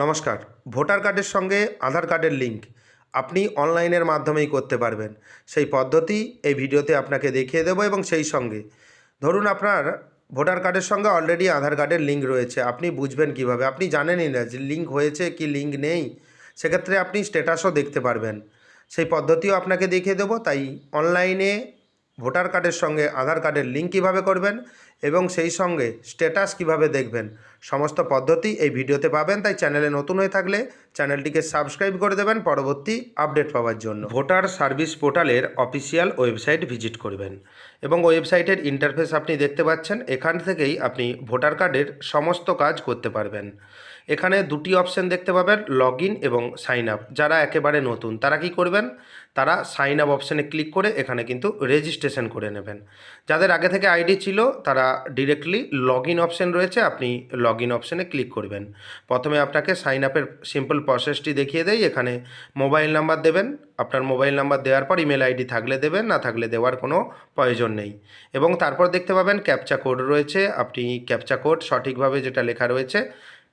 নমস্কার। ভোটার কার্ডের সঙ্গে আধার কার্ডের লিঙ্ক আপনি অনলাইনের মাধ্যমেই করতে পারবেন। সেই পদ্ধতি এই ভিডিওতে আপনাকে দেখিয়ে দেবো এবং সেই সঙ্গে ধরুন আপনার ভোটার কার্ডের সঙ্গে অলরেডি আধার কার্ডের লিঙ্ক রয়েছে, আপনি বুঝবেন কীভাবে? আপনি জানেনই না যে লিঙ্ক হয়েছে কি লিঙ্ক নেই, সেক্ষেত্রে আপনি স্ট্যাটাসও দেখতে পারবেন। সেই পদ্ধতিও আপনাকে দেখিয়ে দেবো, তাই অনলাইনে ভোটার কার্ডের সঙ্গে আধার কার্ডের লিঙ্ক কীভাবে করবেন এবং সেই সঙ্গে স্ট্যাটাস কীভাবে দেখবেন? সমস্ত পদ্ধতি এই ভিডিওতে পাবেন, তাই চ্যানেলে নতুন হয়ে থাকলে চ্যানেলটিকে সাবস্ক্রাইব করে দেবেন। পরবর্তী আপডেট পাওয়ার জন্য ভোটার সার্ভিস পোর্টালের অফিসিয়াল ওয়েবসাইট ভিজিট করবেন এবং ওয়েবসাইটের ইন্টারফেস আপনি দেখতে পাচ্ছেন, এখান থেকেই আপনি ভোটার কার্ডের সমস্ত কাজ করতে পারবেন। এখানে দুটি অপশন দেখতে পাবেন লগ এবং সাইন আপ যারা একেবারে নতুন, তারা কি করবেন? তারা সাইন আপ অপশানে ক্লিক করে এখানে কিন্তু রেজিস্ট্রেশন করে নেবেন। যাদের আগে থেকে আইডি ছিল, তারা ডিরেক্টলি লগ ইন অপশান রয়েছে, আপনি লগ ইন অপশানে ক্লিক করবেন। প্রথমে আপনাকে সাইন আপের সিম্পল প্রসেসটি দেখিয়ে দেয় এখানে মোবাইল নাম্বার দেবেন। আপনার মোবাইল নাম্বার দেওয়ার পর ইমেল আইডি থাকলে দেবেন, না থাকলে দেওয়ার কোনো প্রয়োজন নেই। এবং তারপর দেখতে পাবেন ক্যাপচা কোড রয়েছে, আপনি ক্যাপচা কোড সঠিকভাবে যেটা লেখা রয়েছে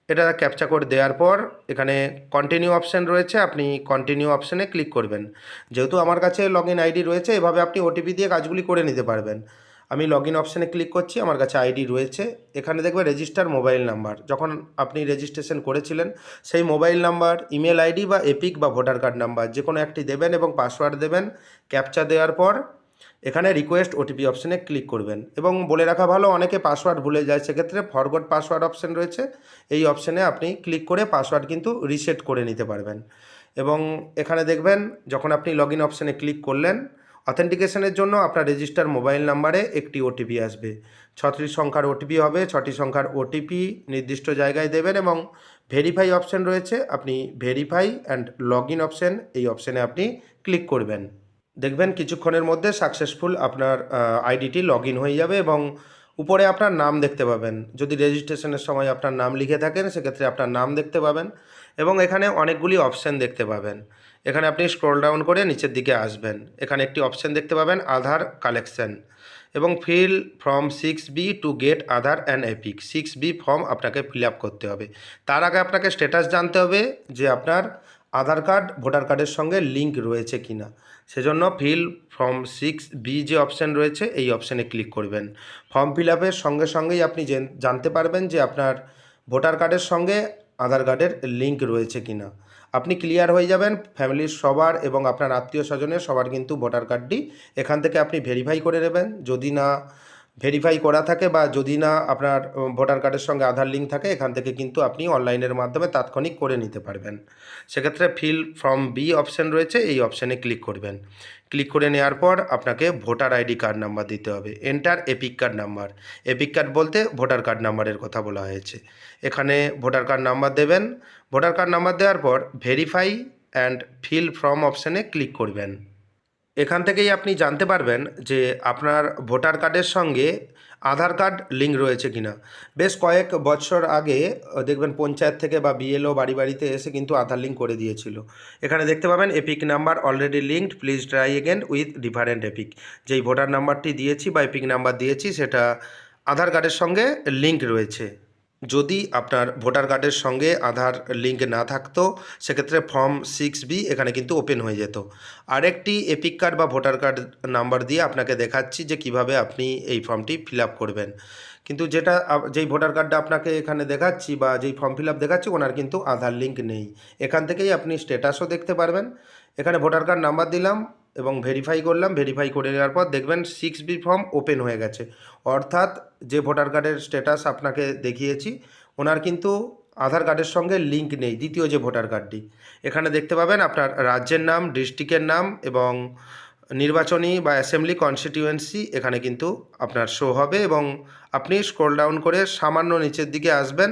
এটা ক্যাপচা কোড দেওয়ার পর এখানে কন্টিনিউ অপশান রয়েছে, আপনি কন্টিনিউ অপশানে ক্লিক করবেন। যেহেতু আমার কাছে লগ ইন আইডি রয়েছে, এভাবে আপনি ওটিপি দিয়ে কাজগুলি করে নিতে পারবেন। আমি লগ ইন অপশানে ক্লিক করছি, আমার কাছে আইডি রয়েছে। এখানে দেখবে রেজিস্টার মোবাইল নাম্বার যখন আপনি রেজিস্ট্রেশন করেছিলেন, সেই মোবাইল নাম্বার ইমেল আইডি বা এপিক বা ভোটার কার্ড নাম্বার যে কোনো একটি দেবেন এবং পাসওয়ার্ড দেবেন। ক্যাপচা দেওয়ার পর এখানে রিকোয়েস্ট ওটিপি অপশানে ক্লিক করবেন এবং বলে রাখা ভালো, অনেকে পাসওয়ার্ড ভুলে যায়, সেক্ষেত্রে ফরগড পাসওয়ার্ড অপশান রয়েছে। এই অপশানে আপনি ক্লিক করে পাসওয়ার্ড কিন্তু রিসেট করে নিতে পারবেন। এবং এখানে দেখবেন, যখন আপনি লগ ইন অপশানে ক্লিক করলেন অথেন্টিকেশনের জন্য আপনার রেজিস্টার মোবাইল নাম্বারে একটি ওটিপি আসবে। ছটি সংখ্যার ওটিপি হবে, ছটি সংখ্যার ওটিপি নির্দিষ্ট জায়গায় দেবেন এবং ভেরিফাই অপশান রয়েছে, আপনি verify and log in option এই অপশানে আপনি ক্লিক করবেন। দেখবেন কিছুক্ষণের মধ্যে সাকসেসফুল আপনার আইডিটি লগ হয়ে যাবে এবং উপরে আপনার নাম দেখতে পাবেন। যদি রেজিস্ট্রেশনের সময় আপনার নাম লিখে থাকেন, সেক্ষেত্রে আপনার নাম দেখতে পাবেন এবং এখানে অনেকগুলি অপশান দেখতে পাবেন। এখানে আপনি স্ক্রল ডাউন করে নিচের দিকে আসবেন। এখানে একটি অপশান দেখতে পাবেন, আধার কালেকশন এবং fill form six B to get Aadhaar and EPIC six B form আপনাকে ফিল করতে হবে। তার আগে আপনাকে স্ট্যাটাস জানতে হবে যে আপনার আধার কার্ড, ভোটার কার্ডের সঙ্গে লিঙ্ক রয়েছে কি না? সেজন্য ফিল ফর্ম সিক্স বি যে অপশান রয়েছে, এই অপশানে ক্লিক করবেন। ফর্ম ফিল আপের সঙ্গে সঙ্গেই আপনি জানতে পারবেন যে আপনার ভোটার কার্ডের সঙ্গে আধার কার্ডের লিঙ্ক রয়েছে কি না। আপনি ক্লিয়ার হয়ে যাবেন, ফ্যামিলির সবার এবং আপনার আত্মীয় স্বজনের সবার কিন্তু ভোটার কার্ডটি এখান থেকে আপনি ভেরিফাই করে নেবেন। যদি না ভেরিফাই করা থাকে বা যদি না আপনার ভোটার কার্ডের সঙ্গে আধার লিঙ্ক থাকে, এখান থেকে কিন্তু আপনি অনলাইনের মাধ্যমে তাৎক্ষণিক করে নিতে পারবেন। সেক্ষেত্রে ফিল ফর্ম বি অপশান রয়েছে, এই অপশানে ক্লিক করবেন। ক্লিক করে নেওয়ার পর আপনাকে ভোটার আইডি কার্ড নাম্বার দিতে হবে। Enter EPIC card number EPIC card বলতে ভোটার কার্ড নাম্বারের কথা বলা হয়েছে। এখানে ভোটার কার্ড নাম্বার দেবেন। ভোটার কার্ড নাম্বার দেওয়ার পর ভেরিফাই অ্যান্ড ফিল ফর্ম অপশানে ক্লিক করবেন। এখান থেকেই আপনি জানতে পারবেন যে আপনার ভোটার কার্ডের সঙ্গে আধার কার্ড লিঙ্ক রয়েছে কিনা। বেশ কয়েক বছর আগে, দেখবেন পঞ্চায়েত থেকে বা বিএলও বাড়ি বাড়িতে এসে কিন্তু আধার লিঙ্ক করে দিয়েছিল। এখানে দেখতে পাবেন EPIC number already linked, please try again with different EPIC. যেই ভোটার নাম্বারটি দিয়েছি বা এপিক নাম্বার দিয়েছি, সেটা আধার কার্ডের সঙ্গে লিঙ্ক রয়েছে। যদি আপনার ভোটার কার্ডের সঙ্গে আধার লিঙ্ক না থাকতো, সেক্ষেত্রে ফর্ম সিক্স বি এখানে কিন্তু ওপেন হয়ে যেত। আরেকটি এপিক কার্ড বা ভোটার কার্ড নাম্বার দিয়ে আপনাকে দেখাচ্ছি যে কীভাবে আপনি এই ফর্মটি ফিল করবেন। কিন্তু যেটা যেই ভোটার কার্ডটা আপনাকে এখানে দেখাচ্ছি বা যেই ফর্ম ফিল দেখাচ্ছি, ওনার কিন্তু আধার লিঙ্ক নেই। এখান থেকেই আপনি স্ট্যাটাসও দেখতে পারবেন। এখানে ভোটার কার্ড নাম্বার দিলাম এবং ভেরিফাই করলাম ভেরিফাই করে নেওয়ার পর দেখবেন সিক্স বি ফর্ম ওপেন হয়ে গেছে। অর্থাৎ যে ভোটার কার্ডের স্ট্যাটাস আপনাকে দেখিয়েছি, ওনার কিন্তু আধার কার্ডের সঙ্গে লিঙ্ক নেই, দ্বিতীয় যে ভোটার কার্ডটি এখানে দেখতে পাবেন আপনার রাজ্যের নাম ডিস্ট্রিক্টের নাম এবং নির্বাচনী বা অ্যাসেম্বলি কনস্টিটিউয়েন্সি এখানে কিন্তু আপনার শো হবে এবং আপনি স্ক্রল ডাউন করে সামান্য নিচের দিকে আসবেন,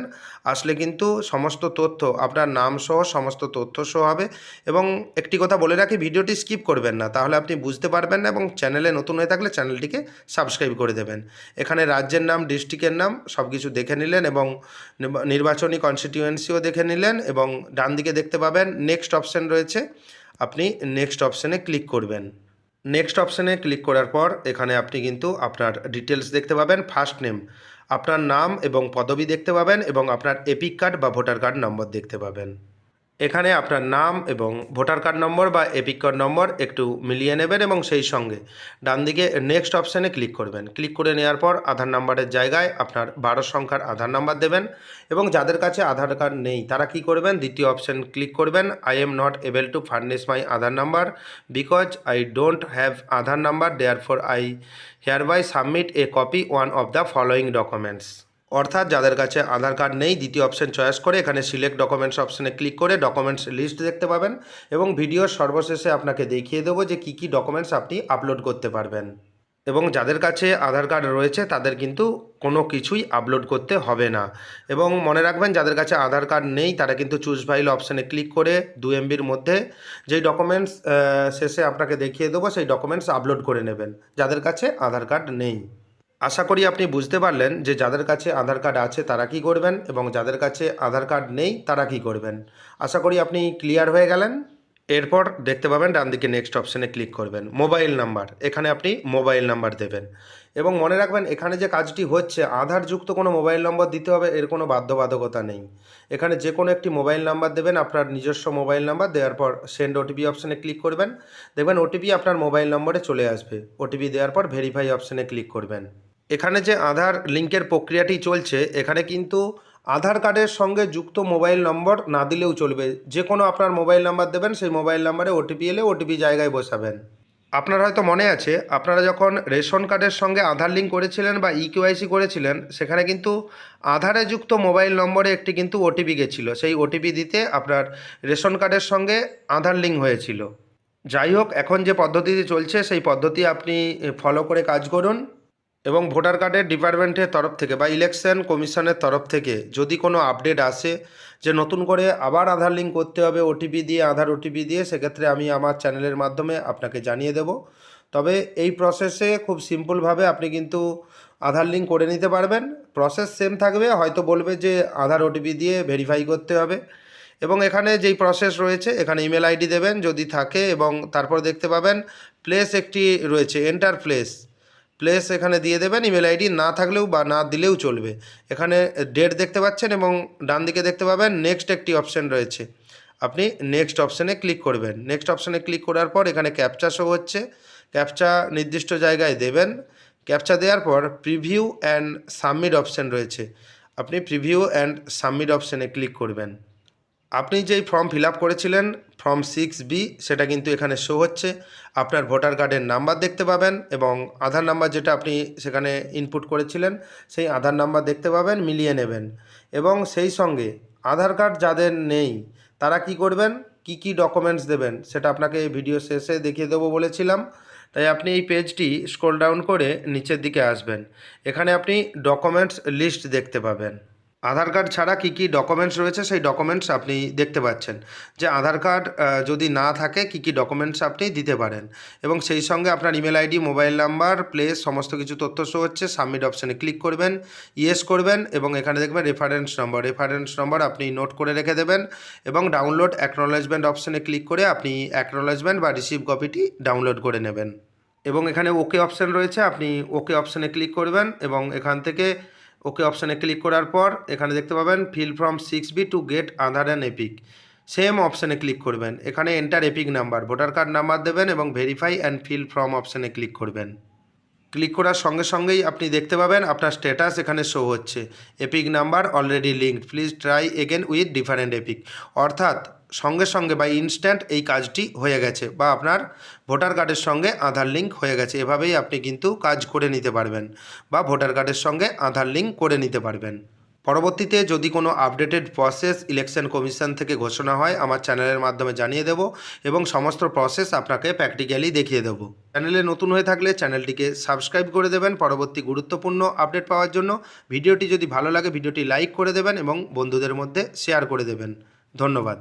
আসলে কিন্তু সমস্ত তথ্য, আপনার নাম সহ সমস্ত তথ্য শো হবে এবং একটি কথা বলে রাখি, ভিডিওটি স্কিপ করবেন না, তাহলে আপনি বুঝতে পারবেন না এবং চ্যানেলে নতুন হয়ে থাকলে চ্যানেলটিকে সাবস্ক্রাইব করে দেবেন। এখানে রাজ্যের নাম ডিস্ট্রিক্টের নাম সব কিছু দেখে নিলেন এবং নির্বাচনী কনস্টিটিউয়েন্সিও দেখে নিলেন এবং ডান দিকে দেখতে পাবেন নেক্সট অপশান রয়েছে, আপনি নেক্সট অপশানে ক্লিক করবেন। নেক্সট অপশানে ক্লিক করার পর এখানে আপনি কিন্তু আপনার ডিটেলস দেখতে পাবেন ফার্স্ট নেম আপনার নাম এবং পদবি দেখতে পাবেন এবং আপনার এপিক কার্ড বা ভোটার কার্ড নম্বর দেখতে পাবেন। এখানে আপনার নাম এবং ভোটার কার্ড নম্বর বা এপিক কার্ড নম্বর একটু মিলিয়ে নেবেন এবং সেই সঙ্গে ডান দিকে নেক্সট অপশানে ক্লিক করবেন। ক্লিক করে নেওয়ার পর আধার নাম্বারের জায়গায় আপনার বারো সংখ্যার আধার নাম্বার দেবেন এবং যাদের কাছে আধার কার্ড নেই, তারা কি করবেন? দ্বিতীয় অপশান ক্লিক করবেন। I am not able to furnish my Aadhaar number because I don't have Aadhaar number therefore I hereby submit a copy one of the following documents অর্থাৎ যাদের কাছে আধার কার্ড নেই, দ্বিতীয় অপশন চয়েস করে এখানে select documents অপশনে click করে documents list দেখতে পাবেন এবং ভিডিওর সর্বশেষে আপনাকে দেখিয়ে দেবো যে কী কী ডকুমেন্টস আপনি আপলোড করতে পারবেন। এবং যাদের কাছে আধার কার্ড রয়েছে, তাদের কিন্তু কোনো কিছুই আপলোড করতে হবে না। এবং মনে রাখবেন, যাদের কাছে আধার কার্ড নেই, তারা কিন্তু চুজ ফাইল অপশানে ক্লিক করে দু এমবির মধ্যে যেই ডকুমেন্টস শেষে আপনাকে দেখিয়ে দেবো, সেই ডকুমেন্টস আপলোড করে নেবেন, যাদের কাছে আধার কার্ড নেই। আশা করি আপনি বুঝতে পারলেন যে যাদের কাছে আধার কার্ড আছে তারা কি করবেন এবং যাদের কাছে আধার কার্ড নেই তারা কি করবেন। আশা করি আপনি ক্লিয়ার হয়ে গেলেন। এরপর দেখতে পাবেন ডান দিকে নেক্সট অপশানে ক্লিক করবেন, মোবাইল নাম্বার। এখানে আপনি মোবাইল নাম্বার দেবেন এবং মনে রাখবেন এখানে যে কাজটি হচ্ছে, আধারযুক্ত কোনো মোবাইল নম্বর দিতে হবে, এর কোনো বাধ্যবাধকতা নেই। এখানে যে কোনো একটি মোবাইল নাম্বার দেবেন, আপনার নিজস্ব মোবাইল নাম্বার, দেওয়ার পর সেন্ড ওটিপি অপশানে ক্লিক করবেন। দেখবেন ওটিপি আপনার মোবাইল নম্বরে চলে আসবে। ওটিপি দেওয়ার পর ভেরিফাই অপশানে ক্লিক করবেন। এখানে যে আধার লিঙ্কের প্রক্রিয়াটি চলছে, এখানে কিন্তু আধার কার্ডের সঙ্গে যুক্ত মোবাইল নম্বর না দিলেও চলবে। যে কোনো আপনার মোবাইল নাম্বার দেবেন, সেই মোবাইল নাম্বারে ওটিপি এলে ওটিপি জায়গায় বসাবেন। আপনার হয়তো মনে আছে, আপনারা যখন রেশন কার্ডের সঙ্গে আধার লিঙ্ক করেছিলেন বা ই কেওয়াইসি করেছিলেন, সেখানে কিন্তু আধারে যুক্ত মোবাইল নম্বরে একটি কিন্তু ওটিপি গেছিল। সেই ওটিপি দিতে আপনার রেশন কার্ডের সঙ্গে আধার লিঙ্ক হয়েছিল। যাই হোক, এখন যে পদ্ধতিটি চলছে, সেই পদ্ধতি আপনি ফলো করে কাজ করুন। এবং ভোটার কার্ডের ডিপার্টমেন্টের তরফ থেকে বা ইলেকশন কমিশনের তরফ থেকে যদি কোনো আপডেট আসে যে নতুন করে আবার আধার লিঙ্ক করতে হবে, ওটিপি দিয়ে, আধার ওটিপি দিয়ে, সেক্ষেত্রে আমি আমার চ্যানেলের মাধ্যমে আপনাকে জানিয়ে দেব। তবে এই প্রসেসে খুব সিম্পলভাবে আপনি কিন্তু আধার লিঙ্ক করে নিতে পারবেন। প্রসেস সেম থাকবে, হয়তো বলবে যে আধার ওটিপি দিয়ে ভেরিফাই করতে হবে। এবং এখানে যেই প্রসেস রয়েছে, এখানে ইমেল আইডি দেবেন যদি থাকে এবং তারপর দেখতে পাবেন প্লেস একটি রয়েছে এন্টার প্লেস প্লেস এখানে দিয়ে দেবেন ইমেল আইডি না থাকলেও বা না দিলেও চলবে। এখানে ডেট দেখতে পাচ্ছেন এবং ডান দিকে দেখতে পাবেন নেক্সট একটি অপশান রয়েছে। আপনি নেক্সট অপশানে ক্লিক করবেন। নেক্সট অপশানে ক্লিক করার পর এখানে ক্যাপচা শো হচ্ছে। ক্যাপচা নির্দিষ্ট জায়গায় দেবেন। ক্যাপচা দেওয়ার পর প্রিভিউ অ্যান্ড সাবমিট অপশান রয়েছে। আপনি প্রিভিউ অ্যান্ড সাবমিট অপশানে ক্লিক করবেন। আপনি যেই ফর্ম ফিল করেছিলেন ফর্ম সিক্স বি সেটা কিন্তু এখানে শো হচ্ছে। আপনার ভোটার কার্ডের নাম্বার দেখতে পাবেন এবং আধার নাম্বার যেটা আপনি সেখানে ইনপুট করেছিলেন, সেই আধার নাম্বার দেখতে পাবেন, মিলিয়ে নেবেন। এবং সেই সঙ্গে আধার কার্ড যাদের নেই, তারা কি করবেন? কি কি ডকুমেন্টস দেবেন? সেটা আপনাকে ভিডিও শেষে দেখিয়ে দেবো বলেছিলাম। তাই আপনি এই পেজটি স্ক্রল ডাউন করে নিচের দিকে আসবেন। এখানে আপনি ডকুমেন্টস লিস্ট দেখতে পাবেন। আধার কার্ড ছাড়া কী কী ডকুমেন্টস রয়েছে, সেই ডকুমেন্টস আপনি দেখতে পাচ্ছেন। যে আধার কার্ড যদি না থাকে, কী কী ডকুমেন্টস আপনি দিতে পারেন। এবং সেই সঙ্গে আপনার email ID mobile number place সমস্ত কিছু তথ্য শো হচ্ছে। সাবমিট অপশানে ক্লিক করবেন ইয়েস করবেন, এবং এখানে দেখবেন রেফারেন্স নম্বর রেফারেন্স নম্বর আপনি নোট করে রেখে দেবেন, এবং ডাউনলোড অ্যাকনোলেজমেন্ট অপশানে ক্লিক করে আপনি অ্যাকনোলেজমেন্ট বা রিসিভ কপিটি ডাউনলোড করে নেবেন। এবং এখানে ওকে অপশান রয়েছে, আপনি ওকে অপশানে ক্লিক করবেন, এবং এখান থেকে ওকে অপশানে ক্লিক করার পর এখানে দেখতে পাবেন fill from six B to get Aadhaar and EPIC. Same অপশানে ক্লিক করবেন। এখানে enter EPIC number, voter card number দেবেন এবং ভেরিফাই অ্যান্ড ফিল ফ্রম অপশানে ক্লিক করবেন। ক্লিক করার সঙ্গে সঙ্গেই আপনি দেখতে পাবেন আপনার স্ট্যাটাস এখানে শো হচ্ছে। EPIC number already linked please try again with different EPIC অর্থাৎ সঙ্গে সঙ্গে বা ইনস্ট্যান্ট এই কাজটি হয়ে গেছে বা আপনার ভোটার কার্ডের সঙ্গে আধার লিঙ্ক হয়ে গেছে। এভাবেই আপনি কিন্তু কাজ করে নিতে পারবেন বা ভোটার কার্ডের সঙ্গে আধার লিঙ্ক করে নিতে পারবেন। পরবর্তীতে যদি কোনো আপডেটেড প্রসেস ইলেকশন কমিশন থেকে ঘোষণা হয়, আমার চ্যানেলের মাধ্যমে জানিয়ে দেব এবং সমস্ত প্রসেস আপনাকে প্র্যাকটিক্যালি দেখিয়ে দেবো। চ্যানেলে নতুন হয়ে থাকলে চ্যানেলটিকে সাবস্ক্রাইব করে দেবেন। পরবর্তী গুরুত্বপূর্ণ আপডেট পাওয়ার জন্য ভিডিওটি যদি ভালো লাগে, ভিডিওটি লাইক করে দেবেন এবং বন্ধুদের মধ্যে শেয়ার করে দেবেন। ধন্যবাদ।